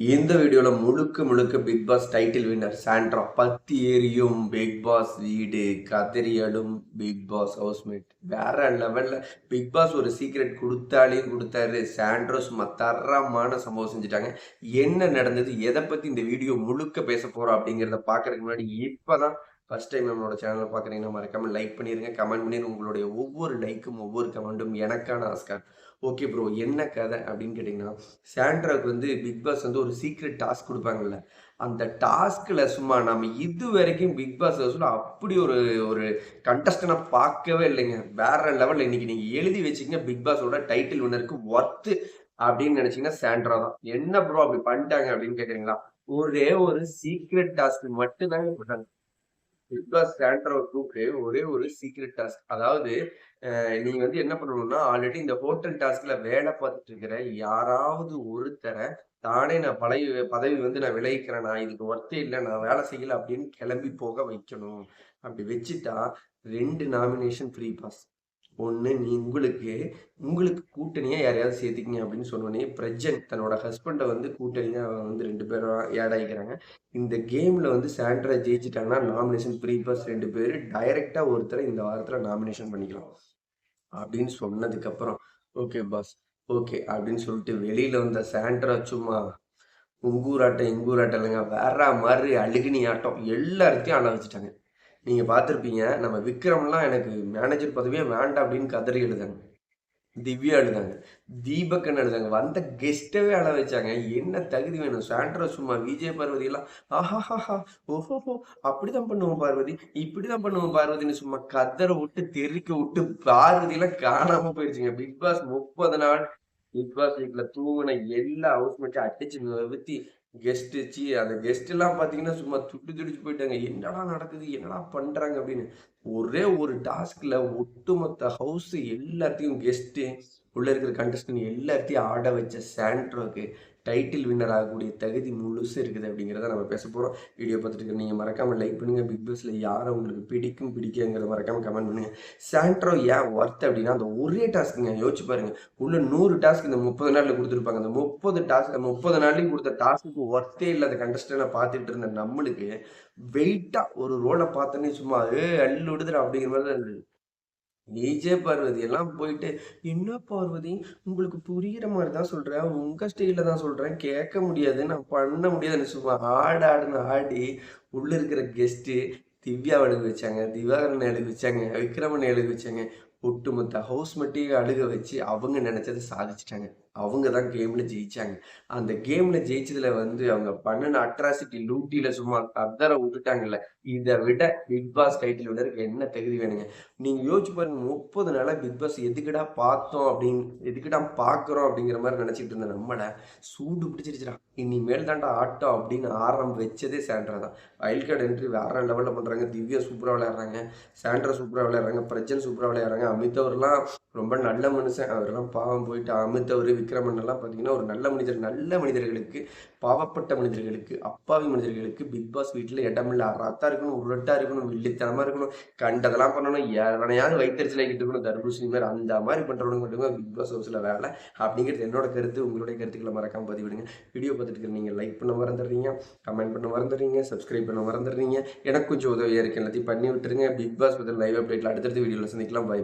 இந்த வீடியோவில் முழுக்க முழுக்க Bigg Boss title winner Sandra பத்தி ஏரியும் பிக் பாஸ் வீடு கதறியலும் பிக் பாஸ் ஹவுஸ்மேட் வேற லெவலில் பிக் பாஸ் ஒரு சீக்ரெட் கொடுத்தாலே கொடுத்தாரு. சாண்ட்ரோ சும்மா தரமான சம்பவம் செஞ்சுட்டாங்க. என்ன நடந்தது எதை பற்றி இந்த வீடியோ முழுக்க பேச போகிறோம் அப்படிங்கிறத பார்க்கறதுக்கு முன்னாடி இப்போ தான் ஃபஸ்ட் டைம் நம்மளோட சேனலை பார்க்குறீங்கன்னா மறக்காமல் லைக் பண்ணிடுங்க கமெண்ட் பண்ணிடுங்க உங்களுடைய ஒவ்வொரு லைக்கும் ஒவ்வொரு கமெண்ட்டும் எனக்கான ஆஸ்கார் ஓகே ப்ரோ என்ன கதை அப்படின்னு கேட்டிங்கன்னா சாண்ட்ராக்கு வந்து பிக் பாஸ் வந்து ஒரு சீக்ரெட் டாஸ்க் கொடுப்பாங்கல்ல அந்த டாஸ்கில் சும்மா நம்ம இது வரைக்கும் பிக் பாஸ் சொல்ல அப்படி ஒரு ஒரு கண்டஸ்டனை பார்க்கவே இல்லைங்க. வேற லெவலில் இன்னைக்கு நீங்கள் எழுதி வச்சிங்க பிக் பாஸோட டைட்டில் ஒன்று ஒர்த்து அப்படின்னு நினச்சிங்கன்னா சாண்ட்ரா தான். என்ன ப்ரோ அப்படி பண்ணிட்டாங்க அப்படின்னு கேட்குறீங்களா ஒரே ஒரு சீக்ரெட் டாஸ்க் மட்டும்தாங்க போட்டாங்க பிக் பாஸ் சாண்ட்ரா குரூப்க்கு ஒரே ஒரு சீக்ரெட் டாஸ்க் அதாவது நீங்க வந்து என்ன பண்ணணும்னா ஆல்ரெடி இந்த ஹோட்டல் டாஸ்க்ல வேலை பார்த்துட்டு இருக்கிற யாராவது ஒருத்தரை தானே நான் பழைய பதவி வந்து நான் விளைவிக்கிறேன் நான் இதுக்கு ஒர்த்தே இல்லை நான் வேலை செய்யல அப்படின்னு கிளம்பி போக வைக்கணும். அப்படி வச்சுட்டா ரெண்டு நாமினேஷன் ஃப்ரீ பாஸ் ஒன்று நீ உங்களுக்கு உங்களுக்கு கூட்டணியாக யாரையாவது சேர்த்துக்கிங்க அப்படின்னு சொன்னோடனே பிரஜன் தன்னோட ஹஸ்பண்டை வந்து கூட்டணியாக வந்து ரெண்டு பேரும் ஆட் ஆகிக்கிறாங்க இந்த கேமில் வந்து சாண்ட்ரா ஜெயிச்சிட்டாங்கன்னா நாமினேஷன் ப்ரீ பாஸ் ரெண்டு பேர் டைரெக்டாக ஒருத்தரை இந்த வாரத்தில் நாமினேஷன் பண்ணிக்கலாம் அப்படின்னு சொன்னதுக்கப்புறம் ஓகே பாஸ் ஓகே அப்படின்னு சொல்லிட்டு வெளியில் வந்த சாண்ட்ரா சும்மா உங்கூராட்டம் எங்கூராட்டம் இல்லைங்க வேற மாதிரி அழுகினி ஆட்டம். எல்லாத்தையும் அழ வச்சுட்டாங்க. நீங்கள் பார்த்துருப்பீங்க நம்ம விக்ரம்லாம் எனக்கு மேனேஜர் பதவியே வேண்டாம் அப்படின்னு கதறி எழுதாங்க திவ்யா எழுதாங்க தீபக்கன் எழுதாங்க வந்த கெஸ்ட்டவே அழ வச்சாங்க. என்ன தகுதி வேணும்? சாண்ட்ரா சும்மா விஜய் பார்வதி எல்லாம் ஆஹாஹா ஓஹோஹோ அப்படிதான் பண்ணுவோம் பார்வதி இப்படிதான் பண்ணுவோம் பார்வதின்னு சும்மா கதற விட்டு தெறிக்க விட்டு பார்வதி எல்லாம் காணாம போயிடுச்சுங்க. பிக் பாஸ் முப்பது நாள் பிக் பாஸ் வீட்ல தூங்கின எல்லா ஹவுஸ்மேட்டும் அடிச்சு நிறுத்தி கெஸ்ட் சி அந்த கெஸ்ட் எல்லாம் பாத்தீங்கன்னா சும்மா துட்டு துடிச்சு போயிட்டாங்க. என்னடா நடக்குது? என்னடா பண்றாங்க அப்படின்னு. ஒரே ஒரு டாஸ்க்ல ஒட்டுமொத்த ஹவுஸ் எல்லாத்தையும் கெஸ்ட்டு உள்ள இருக்கிற கண்டஸ்டன் எல்லாத்தையும் ஆட வச்ச சாண்ட்ரோக்கு டைட்டில் வின்னர் ஆகக்கூடிய தகுதி முழுசு இருக்குது அப்படிங்கிறத நம்ம பேச போகிறோம் வீடியோ பார்த்துட்டு நீங்கள் மறக்காமல் லைக் பண்ணுங்கள் பிக் பாஸில் யாரை உங்களுக்கு பிடிக்கும் பிடிக்குங்கிறத மறக்காமல் கமெண்ட் பண்ணுங்கள் சாண்ட்ரோ ஏன் ஒர்த் அப்படின்னா அந்த ஒரே டாஸ்க்குங்க யோசிச்சு பாருங்கள் உள்ள நூறு டாஸ்க் இந்த முப்பது நாளில் கொடுத்துருப்பாங்க. அந்த முப்பது டாஸ்க் முப்பது நாளையும் கொடுத்த டாஸ்க்கு ஒர்த்தே இல்லாத கண்டஸ்டனை பார்த்துட்டு இருந்த நம்மளுக்கு வெயிட்டாக ஒரு ரோலை பார்த்தோன்னே சும்மா ஏ அள்ளு விடுதுடா அப்படிங்கிற மாதிரி தான் இருந்தது. விஜய் பார்வதி எல்லாம் போயிட்டு என்ன பார்வதி? உங்களுக்கு புரியுற மாதிரி தான் சொல்றேன். உங்க ஸ்டைல தான் சொல்றேன். கேட்க முடியாது. நான் பண்ண முடியாதுன்னு சும்மா ஆடு ஆடுன்னு ஆடி உள்ள இருக்கிற கெஸ்ட்டு திவ்யாவை எழுதி வச்சாங்க திவாகரன் எழுதி வச்சாங்க விக்ரமன் அழுக வச்சாங்க. ஒட்டுமொத்த ஹவுஸ் மட்டும் அழுக வச்சு அவங்க நினைச்சதை சாதிச்சிட்டாங்க. அவங்க தான் கேம்ல ஜெயிச்சாங்க. அந்த கேம்ல ஜெயிச்சதுல வந்து அவங்க பண்ணின அட்ராசிட்டி லூட்டியில சும்மா கதற விட்டுட்டாங்கல்ல. இதை விட பிக் பாஸ் டைட்டில் விடருக்கு என்ன தகுதி வேணுங்க? நீங்க யோசிச்சு பாருங்க முப்பது நாளா பிக் பாஸ் எதுக்குடா பார்த்தோம் அப்படின்னு எதுக்குடா பார்க்குறோம் அப்படிங்கிற மாதிரி நினைச்சிட்டு இருந்த நம்மள சூடு பிடிச்சிருச்சுடா. இனிமேல் தாண்டா ஆட்டம் அப்படின்னு ஆரம்பம் வச்சதே சாண்ட்ரா தான். வயல்கார்டு கார்டு என்ட்ரி வேற லெவலில் பண்றாங்க. திவ்யா சூப்பராக விளையாடுறாங்க. சாண்ட்ரா சூப்பராக விளையாடுறாங்க. பிரஜன் சூப்பராக விளையாடுறாங்க. அமித்தவர்லாம் ரொம்ப நல்ல மனுஷன். அவரெல்லாம் பாவம் போயிட்டு அமித்தவர் விக்ரமன்னெல்லாம் விக்ரமன் எல்லாம் பார்த்தீங்கன்னா ஒரு நல்ல மனிதர் நல்ல மனிதர்களுக்கு பாவப்பட்ட மனிதர்களுக்கு அப்பாவி மனிதர்களுக்கு பிக் பாஸ் வீட்டில் இடமில்ல. ரத்தா இருக்கணும் உருட்டா இருக்கணும் வில்லித்தனமா இருக்கணும் கண்டதெல்லாம் பண்ணணும். எவனையாவது வைத்தறிச்சல இருக்கணும் தர்பூசணி மாதிரி அந்த மாதிரி பண்ணுறவனுக்கு மட்டும் பிக் பாஸ் ஹவுஸில் வேலை. அப்படிங்கிறது என்னோட கருத்து. உங்களுடைய கருத்துக்களை மறக்காம பதிவிடுங்க. வீடியோ பார்த்துட்டு நீங்கள் லைக் பண்ண மறந்துடுறீங்க. கமெண்ட் பண்ண மறந்துடுறீங்க. சப்ஸ்கிரைப் பண்ண மறந்துடுறீங்க. எனக்கு கொஞ்சம் உதவியாக இருக்கு. எல்லாத்தையும் பண்ணி விட்டுருங்க. பிக் பாஸ் பற்றி லைவ் அப்டேட்டில் அடுத்தடுத்த வீடியோவில் சந்திக்கலாம். பை